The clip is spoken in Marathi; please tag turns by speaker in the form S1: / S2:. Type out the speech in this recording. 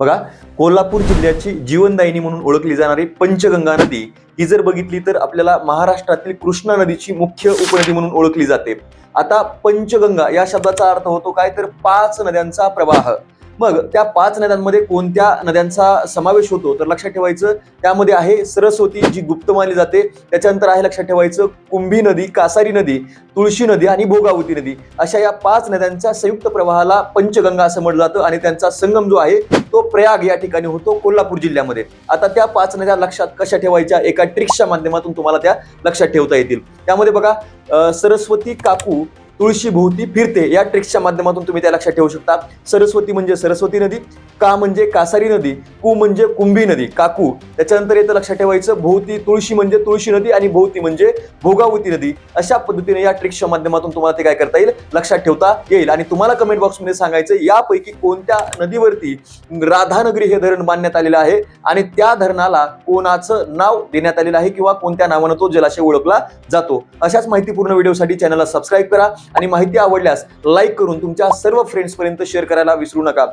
S1: बघा कोल्हापूर जिल्ह्याची जीवनदायिनी म्हणून ओळखली जाणारी पंचगंगा नदी ही जर बघितली तर आपल्याला महाराष्ट्रातील कृष्णा नदीची मुख्य उपनदी म्हणून ओळखली जाते. आता पंचगंगा या शब्दाचा अर्थ होतो काय? तर पाच नद्यांचा प्रवाह. मग त्या पाच नद्यांमध्ये कोणत्या नद्यांचा समावेश होतो? तर लक्षात ठेवायचं त्यामध्ये आहे सरस्वती जी गुप्त मानली जाते. त्याच्यानंतर आहे लक्षात ठेवायचं कुंभी नदी कासारी नदी तुळशी नदी आणि भोगावती नदी. अशा या पाच नद्यांच्या संयुक्त प्रवाहाला पंचगंगा असं म्हटलं जातं आणि त्यांचा संगम जो आहे तो प्रयाग या ठिकाणी होतो कोल्हापूर जिल्ह्यामध्ये. आता त्या पाच नद्या लक्षात कशा ठेवायच्या? एका ट्रिक्सच्या माध्यमातून तुम्हाला त्या लक्षात ठेवता येतील. त्यामध्ये बघा सरस्वती काकू तुळशी भोवती फिरते. या ट्रिक्सच्या माध्यमातून तुम्ही त्या लक्षात ठेवू शकता. सरस्वती म्हणजे सरस्वती नदी का म्हणजे कासारी नदी कु म्हणजे कुंभी नदी काकू. त्याच्यानंतर येतं लक्षात ठेवायचं भोवती तुळशी म्हणजे तुळशी नदी आणि भोवती म्हणजे भोगावती नदी. अशा पद्धतीने या ट्रिक्सच्या माध्यमातून तुम्हाला ते काय करता येईल? लक्षात ठेवता येईल. आणि तुम्हाला कमेंट बॉक्समध्ये सांगायचं यापैकी कोणत्या नदीवरती राधानगरी हे धरण बांधण्यात आलेलं आहे? आणि त्या धरणाला कोणाचं नाव देण्यात आलेलं आहे? किंवा कोणत्या नावानं तो जलाशय ओळखला जातो? अशाच माहितीपूर्ण व्हिडिओसाठी चॅनलला सबस्क्राईब करा. आणि माहिती आवडल्यास लाईक करून तुमच्या सर्व फ्रेंड्सपर्यंत शेअर करायला विसरू नका.